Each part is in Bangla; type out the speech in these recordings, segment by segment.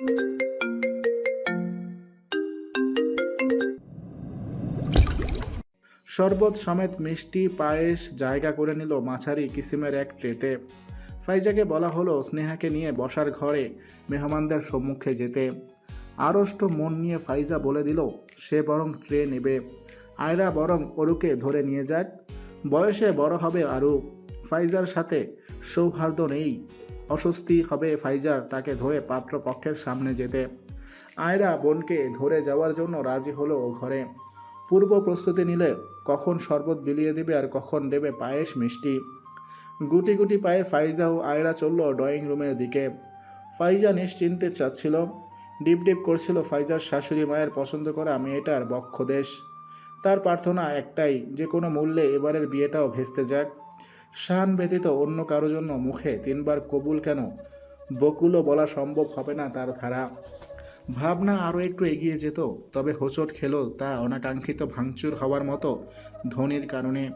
শরবত সমেত মিষ্টি, পায়েস, জায়গা করে নিল মাঝারি কিসিমের এক ট্রেতে। ফাইজাকে বলা হলো স্নেহাকে নিয়ে বসার ঘরে মেহমানদের সম্মুখে যেতে। আড়ষ্ট মন নিয়ে ফাইজা বলে দিল, সে বরং ট্রে নেবে। আয়রা বরং অরুকে ধরে নিয়ে যাক। বয়সে বড় হবে আরু। ফাইজার সাথে সৌহার্দ্য নেই। অস্বস্তি হবে ফাইজার তাকে ধরে পাত্রপক্ষের সামনে যেতে। আয়রা বোনকে ধরে যাওয়ার জন্য রাজি হলো ঘরে। পূর্ব প্রস্তুতি নিলে কখন শরবত বিলিয়ে দেবে আর কখন দেবে পায়েস মিষ্টি। গুটি গুটি পায়ে ফাইজা ও আয়রা চলল ড্রয়িং রুমের দিকে। ফাইজা নিশ্চিন্তে চাচ্ছিল। ডিপ ডিপ করছিল ফাইজার শাশুড়ি মায়ের পছন্দ করা মেয়েটার বক্ষদেশ তার প্রার্থনা একটাই, যে কোনো মূল্যে এবারের বিয়েটাও ভেস্তে যাক। শান ব্যতীত অন্য কারও জন্য মুখে তিনবার কবুল কেন? বকুলও বলা সম্ভব হবে না তার ধারা। ভাবনা আরও একটু এগিয়ে যেত, তবে হোঁচট খেলো তা অনাকাঙ্ক্ষিত ভাঙচুর হওয়ার মতো ধ্বনির কারণে।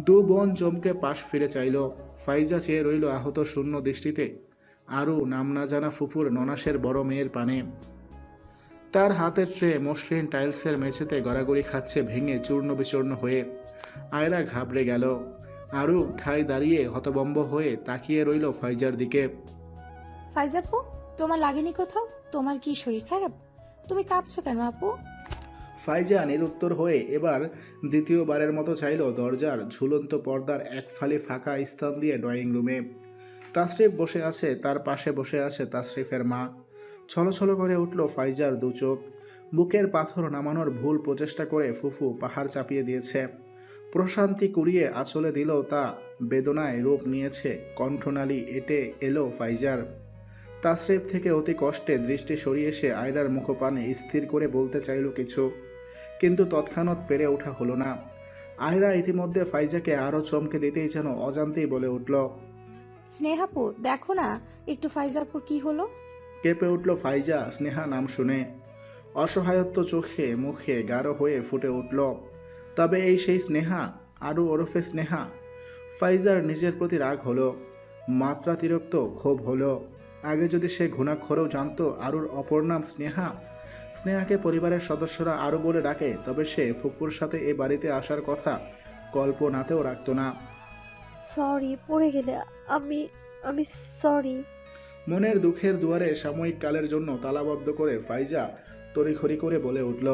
দু বোন চমকে পাশ ফিরে চাইল। ফাইজা চেয়ে রইল আহত শূন্য দৃষ্টিতে। আরও নাম না জানা ফুপুর ননাসের বড় মেয়ের পানে। তার হাতের ট্রে মসৃণ টাইলসের মেঝেতে গড়াগড়ি খাচ্ছে ভেঙে চূর্ণ বিচূর্ণ হয়ে। আয়রা ঘাবড়ে গেল। আরও ঠাই দাঁড়িয়ে হতবম্ব হয়ে তাকিয়ে রইল ফাইজার দিকে। ফাইজাপু তোমার লাগেনি কোথাও? তোমার কি শরীর খারাপ? তুমি কাঁপছো কেন আপু? ফাইজা নিরুত্তর হয়ে এবার দ্বিতীয়বারের মতো চাইল দরজার ঝুলন্ত পর্দার এক ফালি ফাঁকা স্থান দিয়ে ড্রয়িং রুমে। তাসরিফ বসে আছে তার পাশে বসে আছে তাসরিফের মা। ছলছল করে উঠল ফাইজার দু চোখ। বুকের পাথর নামানোর ভুল প্রচেষ্টা করে ফুফু পাহাড় চাপিয়ে দিয়েছে। প্রশান্তি কুড়িয়ে আঁচলে দিলেও তা বেদনায় রূপ নিয়েছে কণ্ঠনালী এটে এলো ফাইজার। তাসরিফ থেকে অতি কষ্টে দৃষ্টি সরিয়ে এসে আয়রার মুখপানে স্থির করে বলতে চাইল কিছু কিন্তু তৎক্ষণাৎ পেরে ওঠা হলো না। আয়রা ইতিমধ্যে ফাইজাকে আরও চমকে দিতেই যেন অজান্তেই বলে উঠল স্নেহাপু দেখো না একটু ফাইজাপুর কি হলো? কেঁপে উঠল ফাইজা স্নেহা নাম শুনে। অসহায়ত্ব চোখে মুখে গাঢ় হয়ে ফুটে উঠল। তবে এই সেই স্নেহা আরও ওরফে স্নেহা। ফাইজার নিজের প্রতি রাগ হলো মাত্রাতিরিক্ত ক্ষোভ হলো। আগে যদি সে ঘুণাক্ষরেও জানতো আরুর অপর নাম স্নেহা স্নেহাকে পরিবারের সদস্যরা আরও বলে ডাকে তবে সে ফুফুর সাথে এ বাড়িতে আসার কথা কল্পনাতেও রাখতো না। সরি পড়ে গেলে আমি আমি সরি। মনের দুঃখের দুয়ারে সাময়িক কালের জন্য তালাবদ্ধ করে ফাইজা তড়িখড়ি করে বলে উঠল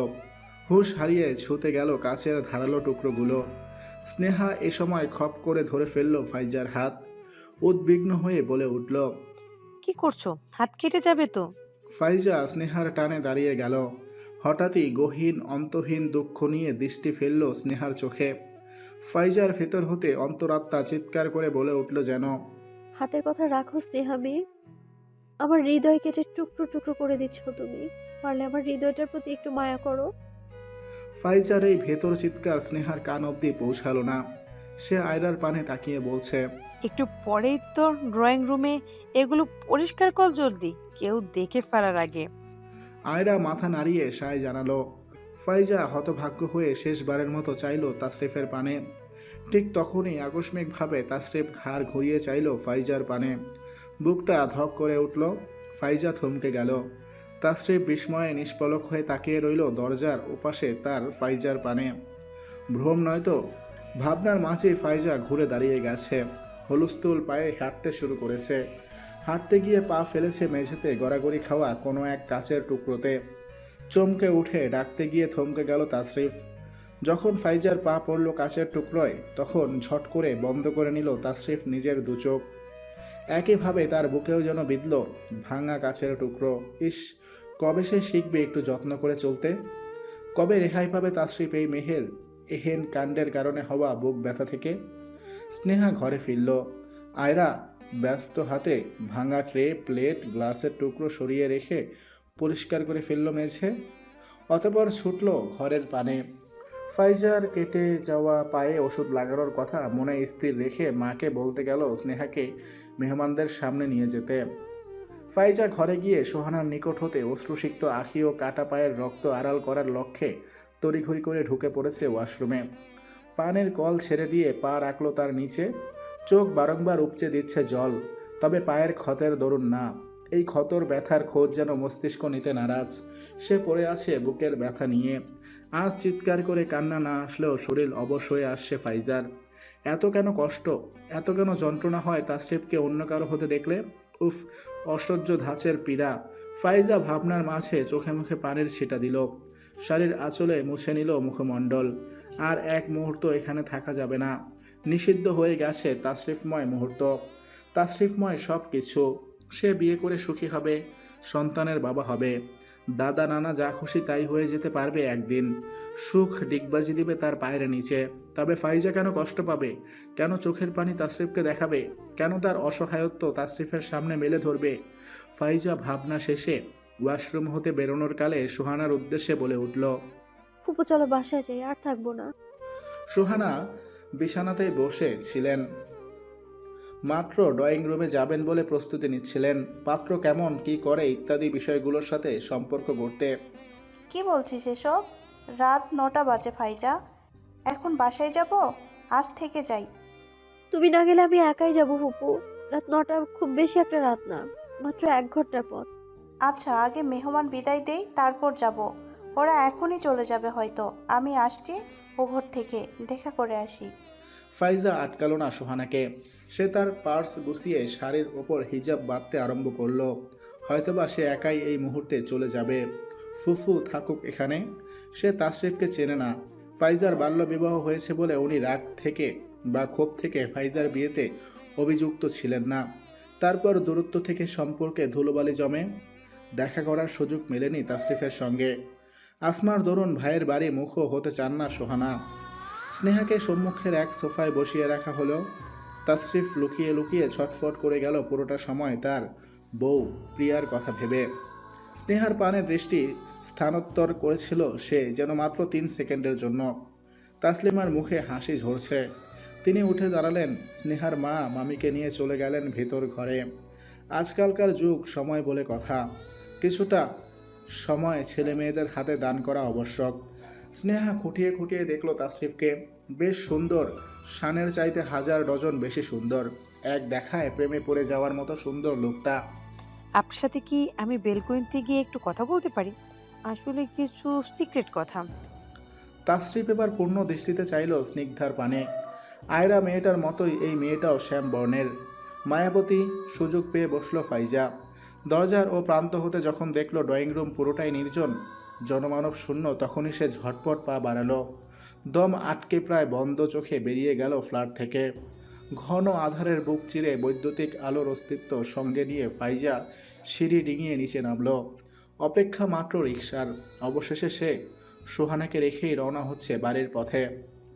হুশ হারিয়ে ছুতে গেল কাছের ধারালো টুকরোগুলো। স্নেহা এ সময় খপ করে ধরে ফেলল ফাইজার হাত। উদ্বিগ্ন হয়ে বলে উঠল কি করছ? হাত কেটে যাবে তো? ফাইজা স্নেহার টানে দাঁড়িয়ে গেল। হঠাৎই গহীন অন্তহীন দুঃখ নিয়ে দৃষ্টি ফেলল স্নেহার চোখে। ফাইজার ভেতর হতে অন্তরাত্মা চিৎকার করে বলে উঠল যেন হাতের কথা রাখো স্নেহামি আমার হৃদয় কেটে টুকরো টুকরো করে দিচ্ছ তুমি পারলে আমার হৃদয়টার প্রতি একটু মায়া করো। ফাইজার এই ভেতর চিৎকার স্নেহার কান অবধি পৌঁছালো না। সে আয়রার পানে তাকিয়ে বলছে একটু পরেই তো ড্রয়িং রুমে এগুলো পরিষ্কার কর জলদি কেউ দেখে ফেলার আগে। আয়রা মাথা নাড়িয়ে সায় জানালো ফাইজা হতভাগ্য হয়ে শেষবারের মতো চাইল তাসরিফের পানে। ঠিক তখনই আকস্মিকভাবে তাসরিফ ঘাড় ঘুরিয়ে চাইল ফাইজার পানে। বুকটা ধক করে উঠল ফাইজা থমকে গেল। তাসরিফ বিস্ময়ে নিষ্পলক হয়ে তাকিয়ে রইল দরজার ওপাশে তার ফাইজার পানে। ভ্রম নয়তো ভাবনার মাঝে ফাইজা ঘুরে দাঁড়িয়ে গেছে। হলুস্তুল পায়ে হাঁটতে শুরু করেছে। হাঁটতে গিয়ে পা ফেলেছে মেঝেতে গড়াগড়ি খাওয়া কোনো এক কাচের টুকরোতে। চমকে উঠে ডাকতে গিয়ে থমকে গেল তাসরিফ যখন ফাইজার পা পড়ল কাচের টুকরোয়, তখন ঝট করে বন্ধ করে নিল তাসরিফ নিজের দু চোখ। একইভাবে তার বুকেও যেন বিঁধল ভাঙা কাচের টুকরো। ইস, কবে সে শিখবে একটু যত্ন করে চলতে? কবে রেহাই পাবে তাসরিফ এই মেহের, এহেন কাণ্ডের কারণে হওয়া বুক ব্যথা থেকে? স্নেহা ঘরে ফিরল। আয়রা ব্যস্ত হাতে ভাঙা ট্রে, প্লেট, গ্লাসের টুকরো সরিয়ে রেখে পরিষ্কার করে ফেলল মেঝে। অতপর ছুটল ঘরের পানে। ফাইজার কেটে যাওয়া পায়ে ওষুধ লাগানোর কথা মনে স্থির রেখে মাকে বলতে গেল স্নেহাকে মেহমানদের সামনে নিয়ে যেতে। ফাইজা ঘরে গিয়ে সোহানার নিকট হতে অশ্রুসিক্ত আখি ও কাটা পায়ের রক্ত আড়াল করার লক্ষ্যে তড়িঘড়ি করে ঢুকে পড়েছে ওয়াশরুমে। পানের কল ছেড়ে দিয়ে পা রাখল তার নিচে। চোখ বারংবার উপচে দিচ্ছে জল, তবে পায়ের ক্ষতের দরুন না। এই ক্ষতর ব্যথার খোঁজ যেন মস্তিষ্ক নিতে নারাজ। সে পড়ে আছে বুকের ব্যথা নিয়ে। আজ চিৎকার করে কান্না না আসলেও শরীর অবশ হয়ে আসছে ফাইজার। এত কেন কষ্ট? এত কেন যন্ত্রণা হয় তাসরিফকে অন্য কারও হতে দেখলে? উফ, অসহ্য ধাঁচের পীড়া। ফাইজা ভাবনার মাঝে চোখে মুখে পানির ছিটা দিল। শাড়ির আঁচলে মুছে নিল মুখমণ্ডল। আর এক মুহূর্ত এখানে থাকা যাবে না। নিষিদ্ধ হয়ে গেছে তাসরিফময় মুহূর্ত। তাসরিফময় সব কিছু সে বিয়ে করে সুখী হবে। সন্তানের বাবা হবে। দাদা নানা যা খুশি তাই হয়ে যেতে পারবে একদিন। সুখ ডিগবাজি দিবে তার পায়ের নিচে। তবে ফাইজা কেন কষ্ট পাবে? কেন চোখের পানি তাসরিফকে দেখাবে? কেন তার অসহায়ত্ব তাসরিফের সামনে মেলে ধরবে? ফাইজা ভাবনা শেষে ওয়াশরুম হতে বেরোনোর কালে সুহানার উদ্দেশ্যে বলে উঠল ফুপু চলো বাসায় যাই আর থাকব না। সুহানা বিছানাতেই বসে ছিলেন। মাত্র ড্রয়িং রুমে যাবেন বলে প্রস্তুতি নিচ্ছিলেন। পাত্র কেমন কি করে ইত্যাদি বিষয়গুলোর সাথে সম্পর্ক গড়তে। কি বলছিস এসব? রাত নটা বাজে ফাইজা এখন বাসায় যাব? আজ থেকে যাই। তুমি না গেলে আমি একাই যাব হুপু রাত নটা খুব বেশি একটা রাত না মাত্র এক ঘণ্টার পথ। আচ্ছা আগে মেহমান বিদায় দেই তারপর যাব। ওরা এখনই চলে যাবে হয়তো। আমি আসছি ও ঘর থেকে দেখা করে আসি। ফাইজা আটকালো না সোহানাকে। সে তার পার্স গুছিয়ে শাড়ির ওপর হিজাব বাঁধতে আরম্ভ করল। হয়তোবা সে একাই এই মুহূর্তে চলে যাবে। ফুফু থাকুক এখানে। সে তাশরিফকে চেনে না। ফাইজার বাল্যবিবাহ হয়েছে বলে উনি রাগ থেকে বা ক্ষোভ থেকে ফাইজার বিয়েতে অভিযুক্ত ছিলেন না। তারপর দূরত্ব থেকে সম্পর্কে ধুলোবালি জমে। দেখা করার সুযোগ মেলেনি তাশরিফের সঙ্গে। আসমার দরুন ভাইয়ের বাড়ি মুখও হতে চান না সোহানা। স্নেহাকে সম্মুখের এক সোফায় বসিয়ে রাখা হলো। তাসরিফ লুকিয়ে লুকিয়ে ছটফট করে গেল পুরোটা সময় তার বউ প্রিয়ার কথা ভেবে। স্নেহার পানে দৃষ্টি স্থানোত্তর করেছিল সে যেন মাত্র তিন সেকেন্ডের জন্য। তাসলিমার মুখে হাসি ঝরছে। তিনি উঠে দাঁড়ালেন স্নেহার মা মামিকে নিয়ে চলে গেলেন ভেতর ঘরে। আজকালকার যুগ, সময় বলে কথা। কিছুটা সময় ছেলে মেয়েদের হাতে দান করা আবশ্যক। স্নেহা খুঁটিয়ে খুঁটিয়ে দেখল তাসরিফকে বেশ সুন্দর। শানের চাইতে হাজার ডজন বেশি সুন্দর। এক দেখায় প্রেমে পড়ে যাওয়ার মতো সুন্দর লোকটা। আপনার সাথে কি আমি বেলকুইনতে গিয়ে একটু কথা বলতে পারি? আসলে কিছু সিক্রেট কথা। তাসরিফ এবার পূর্ণ দৃষ্টিতে চাইল স্নিগ্ধার পানে। আয়রা মেয়েটার মতোই এই মেয়েটাও শ্যাম বর্ণের। মায়াবতী সুযোগ পেয়ে বসল ফাইজা। দরজার ও প্রান্ত হতে যখন দেখল ড্রয়িং রুম পুরোটাই নির্জন জনমানব শূন্য তখনই সে ঝটপট পা বাড়ালো। দম আটকে প্রায় বন্ধ চোখে বেরিয়ে গেল ফ্ল্যাট থেকে। ঘন আধারের বুক চিরে বৈদ্যুতিক আলোর অস্তিত্ব সঙ্গে নিয়ে ফাইজা সিঁড়ি ডিঙিয়ে নিচে নামলো। অপেক্ষা মাত্র রিক্সার অবশেষে সে সুহানাকে রেখেই রওনা হচ্ছে বাড়ির পথে।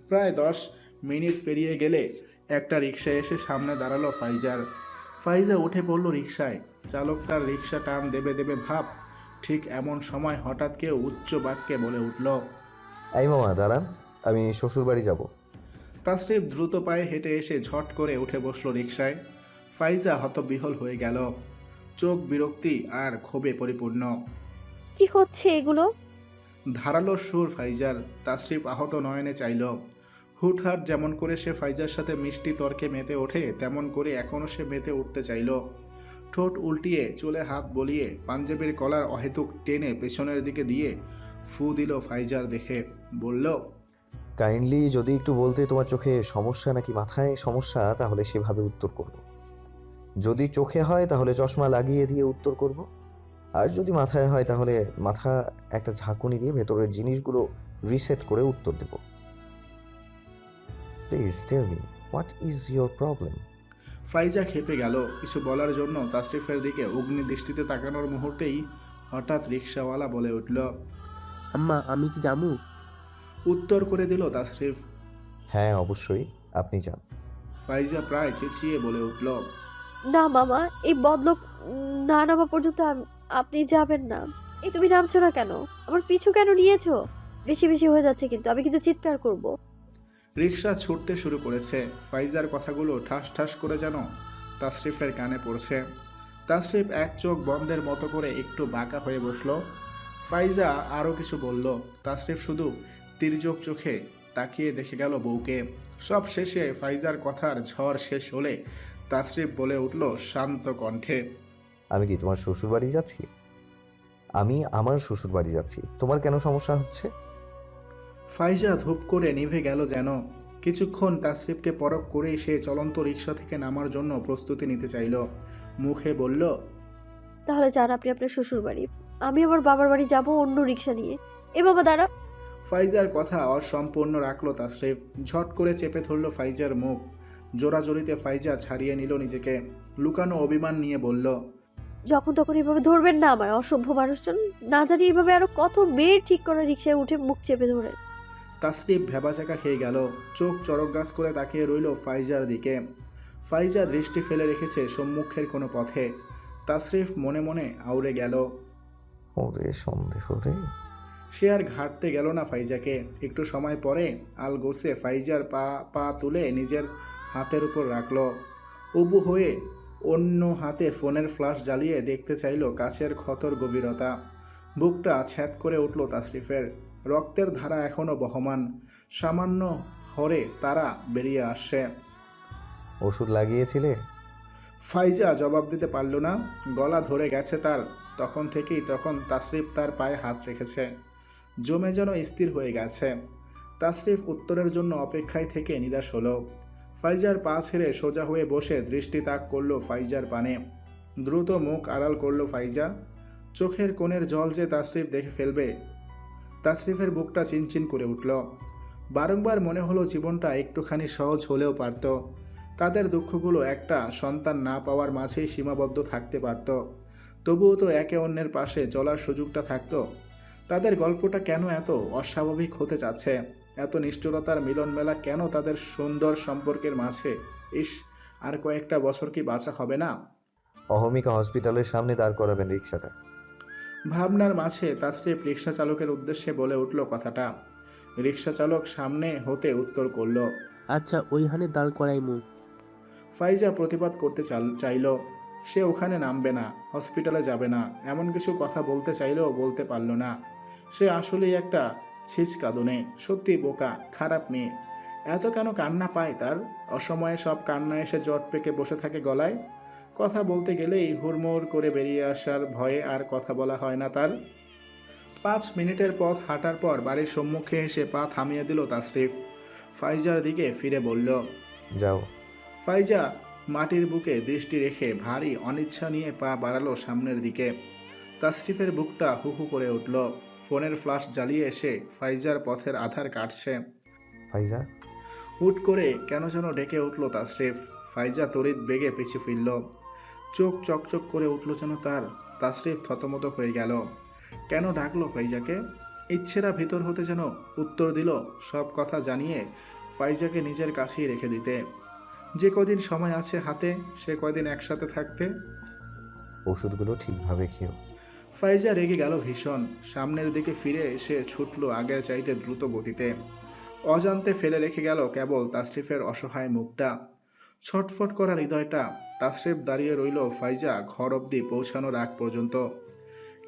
প্রায় দশ মিনিট পেরিয়ে গেলে একটা রিক্সা এসে সামনে দাঁড়াল ফাইজার। ফাইজা উঠে পড়ল রিক্সায় চালক তার রিক্সা টান দেবে দেবে ভাব ঠিক এমন সময় হঠাৎ কেউ উচ্চ বাক্যে বলে উঠল এই মামা দাঁড়ান আমি শ্বশুর বাড়ি যাব। তাসরিফ দ্রুত পায়ে হেঁটে এসে ঝট করে উঠে বসল রিক্সায় ফাইজা হতবিহল হয়ে গেল। চোখ বিরক্তি আর ক্ষোভে পরিপূর্ণ। কি হচ্ছে এগুলো? ধারালো সুর ফাইজার। তাসরিফ আহত নয়নে চাইল। হুটহাট যেমন করে সে ফাইজার সাথে মিষ্টি তর্কে মেতে ওঠে তেমন করে এখনও সে মেতে উঠতে চাইল। ঠোঁট উল্টিয়ে চুলে হাত বলিয়ে পাঞ্জাবের কলার অহেতুক টেনে পেছনের দিকে দিয়ে ফু দিল ফাইজার দেখে। বলল, কাইন্ডলি যদি একটু বলতে তোমার চোখে সমস্যা নাকি মাথায় সমস্যা, তাহলে সেভাবে উত্তর করব। যদি চোখে হয়, তাহলে চশমা লাগিয়ে দিয়ে উত্তর করব। আর যদি মাথায় হয়, তাহলে মাথা একটা ঝাঁকুনি দিয়ে ভেতরের জিনিসগুলো রিসেট করে উত্তর দেব। Please tell me what is your problem Faiza খেপে গেল। কিছু বলার জন্য তাসরিফের দিকে অগ্নি দৃষ্টিতে তাকানোর মুহূর্তেই হঠাৎ রিক্সাওয়ালা বলে উঠল আম্মা আমি কি জামু? উত্তর করে দিল তাসরিফ হ্যাঁ অবশ্যই আপনি যান। ফাইজা প্রায় চেঁচিয়ে বলে উঠল না মামা এই বদলোক না নামা পর্যন্ত আম- আপনি যাবেন না। এই তুমি নামছো না কেন? আমার পিছু কেন নিয়েছো? বেশি বেশি হয়ে যাচ্ছে কিন্তু আমি কিন্তু চিৎকার করব। রিক্সা ছুটতে শুরু করেছে। ফাইজার কথাগুলো ঠাস ঠাস করে যেন তাসরিফের কানে পড়ছে। তাসরিফ এক চোখ বন্ধের মতো করে একটু বাঁকা হয়ে বসল। ফাইজা আরও কিছু বলল। তাসরিফ শুধু তির্যক চোখে তাকিয়ে দেখে গেল বউকে। সব শেষে ফাইজার কথার ঝড় শেষ হলে তাসরিফ বলে উঠল শান্ত কণ্ঠে, আমি কি তোমার শ্বশুর বাড়ি যাচ্ছি? আমি আমার শ্বশুর বাড়ি যাচ্ছি। তোমার কেন সমস্যা হচ্ছে? ফাইজা ধূপ করে নিভে গেল যেন। কিছুক্ষণ তাসরিফকে পরখ করেই সে চলন্ত রিক্সা থেকে নামার জন্য প্রস্তুতি নিতে চাইল। মুখে বলল তাহলে যান আপনি আপনার শ্বশুর বাড়ি আমি আমার বাবার বাড়ি যাব অন্য রিক্সা নিয়ে। এ বাবা দাঁড়া ফাইজার কথা অসম্পূর্ণ রাখল তাসরিফ। ঝট করে চেপে ধরল ফাইজার মুখ। জোরাজোরিতে ফাইজা ছাড়িয়ে নিল নিজেকে। লুকানো অভিমান নিয়ে বলল যখন তখন এভাবে ধরবেন না আমার অসভ্য মানুষজন। না জানি এভাবে আরও কত মেয়ের ঠিক করা রিক্সায় উঠে মুখ চেপে ধরে। তাসরিফ ভেবাচাকা খেয়ে গেল। চোখ চরক গাছ করে তাকিয়ে রইল ফাইজার দিকে। ফাইজা দৃষ্টি ফেলে রেখেছে সম্মুখের কোনো পথে। তাসরিফ মনে মনে আউড়ে গেল। ওরে সন্দেহ রে। সে আর ঘাটতে গেল না ফাইজাকে। একটু সময় পরে আল গোসে ফাইজার পা পা তুলে নিজের হাতের উপর রাখল। উবু হয়ে অন্য হাতে ফোনের ফ্লাশ জ্বালিয়ে দেখতে চাইল কাছের ক্ষতর গভীরতা। বুকটা ছ্যাদ করে উঠল তাসরিফের। রক্তের ধারা এখনও বহমান। সামান্য হরে তারা বেরিয়ে আসছে। ওষুধ লাগিয়েছিলে? ফাইজা জবাব দিতে পারল না। গলা ধরে গেছে তার। তখন থেকেই তখন তাসরিফ তার পায়ে হাত রেখেছে। জমে যেন স্থির হয়ে গেছে। তাসরিফ উত্তরের জন্য অপেক্ষায় থেকে নিরাশ হলো। ফাইজার পা ছেড়ে সোজা হয়ে বসে দৃষ্টি তাক করল ফাইজার পানে। দ্রুত মুখ আড়াল করল ফাইজা। চোখের কোণের জল যে তাসরিফ দেখে ফেলবে, তাসরিফের বুকটা চিনচিন করে উঠল। বারংবার মনে হলো জীবনটা একটুখানি সহজ হলেও পারত। তাদের দুঃখগুলো একটা সন্তান না পাওয়ার মাঝেই সীমাবদ্ধ থাকতে পারত। তবুও তো একে অন্যের পাশে চলার সুযোগটা থাকতো। তাদের গল্পটা কেন এত অস্বাভাবিক হতে যাচ্ছে? এত নিষ্ঠুরতার মিলন মেলা কেন তাদের সুন্দর সম্পর্কের মাঝে? ইস, আর কয়েকটা বছর কি বাঁচা হবে না? অহমিকা হসপিটালের সামনে দাঁড় করাবেন রিক্সাটা ভাবনার মাঝে তাসরিফ রিক্সা চালকের উদ্দেশ্যে বলে উঠল কথাটা। রিক্সা চালক সামনে হতে উত্তর করল আচ্ছা ওইখানে দাঁড় করাই মু। ফাইজা প্রতিবাদ করতে চাইল সে ওখানে নামবে না হসপিটালে যাবে না এমন কিছু কথা বলতে চাইলেও বলতে পারল না। সে আসলেই একটা ছিচকাদনে সত্যি বোকা খারাপ মেয়ে। এত কেন কান্না পায় তার? অসময়ে সব কান্না এসে জট পেকে বসে থাকে গলায়। কথা বলতে গেলেই হুড়মুড় করে বেরিয়ে আসার ভয়ে আর কথা বলা হয় না তার। পাঁচ মিনিটের পথ হাঁটার পর বাড়ির সম্মুখে এসে পা থামিয়ে দিল তাসরিফ। ফাইজার দিকে ফিরে বলল যাও। ফাইজা মাটির বুকে দৃষ্টি রেখে ভারী অনিচ্ছা নিয়ে পা বাড়ালো সামনের দিকে। তাসরিফের বুকটা হু হু করে উঠল। ফোনের ফ্লাশ জ্বালিয়ে এসে ফাইজার পথের আধার কাটছে। ফাইজা? হুট করে কেন যেন ডেকে উঠল তাসরিফ। ফাইজা তড়িৎ বেগে পিছু ফিরল। চোখ চকচক করে উঠল যেন তার তাসরিফ থতমত হয়ে গেল। কেন ডাকলো ফাইজাকে? ইচ্ছেরা ভিতর হতে যেন উত্তর দিল সব কথা জানিয়ে ফাইজাকে নিজের কাছেই রেখে দিতে। যে কদিন সময় আছে হাতে সে কদিন একসাথে থাকতে? ওষুধগুলো ঠিকভাবে খেও। ফাইজা রেগে গেল ভীষণ। সামনের দিকে ফিরে এসে ছুটল আগের চাইতে দ্রুত গতিতে। অজান্তে ফেলে রেখে গেল কেবল তাসরিফের অসহায় মুখটা। ছটফট করা হৃদয়টা তাসরিফ দাঁড়িয়ে রইল ফাইজা ঘর অবধি পৌঁছানোর আগ পর্যন্ত।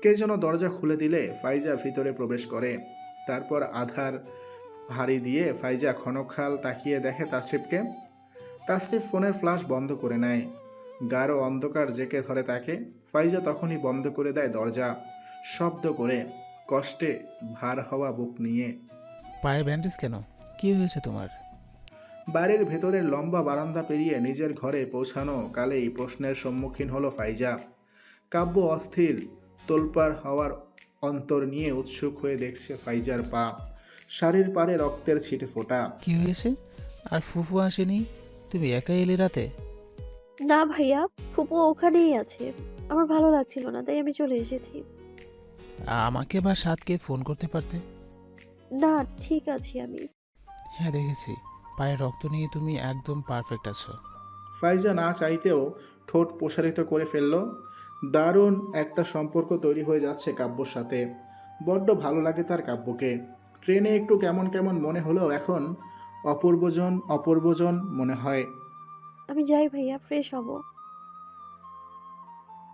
কে যেন দরজা খুলে দিলে ফাইজা ভিতরে প্রবেশ করে। তারপর আধার ভারী দিয়ে ফাইজা ক্ষণকাল তাকিয়ে দেখে তাসরিফকে। তাসরিফ ফোনের ফ্লাশ বন্ধ করে নেয়। গাঢ় অন্ধকার জেকে ধরে তাকে। ফাইজা তখনই বন্ধ করে দেয় দরজা। শব্দ করে, কষ্টে ভার হওয়া বুক নিয়ে। পায়ে ব্যান্ডেজ কেন? কি হয়েছে তোমার? বাড়ির ভেতরের লম্বা বারান্দা পেরিয়ে নিজের ঘরে পৌঁছানো কালেই প্রশ্নের সম্মুখীন হলো ফাইজা। কাব্য অস্থির তোলপাড় হওয়ার অন্তর নিয়ে উৎসুক হয়ে দেখছে ফাইজার পা। শাড়ির পারে রক্তের ছিটে ফোটা কি হয়েছে? আর ফুফু আসেনি? তুমি একাই এলে রাতে? না ভাইয়া ফুপু ওখানেই আছে। আমার ভালো লাগছিল না তাই আমি চলে এসেছি। আমাকে বা সাতকে ফোন করতে পারতে? না ঠিক আছি আমি। হ্যাঁ দেখেছি। পায়ে রক্ত নিয়ে তুমি একদম পারফেক্ট আছো। ফাইজা না চাইতেও ঠোঁট প্রসারিত করে ফেলল। দারুণ একটা সম্পর্ক তৈরি হয়ে যাচ্ছে কাব্যর সাথে। বড্ড ভালো লাগে তার কাব্যকে। ট্রেনে একটু কেমন কেমন মনে হলেও এখন অপূর্বজন অপূর্বজন মনে হয়। আমি যাই ভাইয়া ফ্রেশ হব।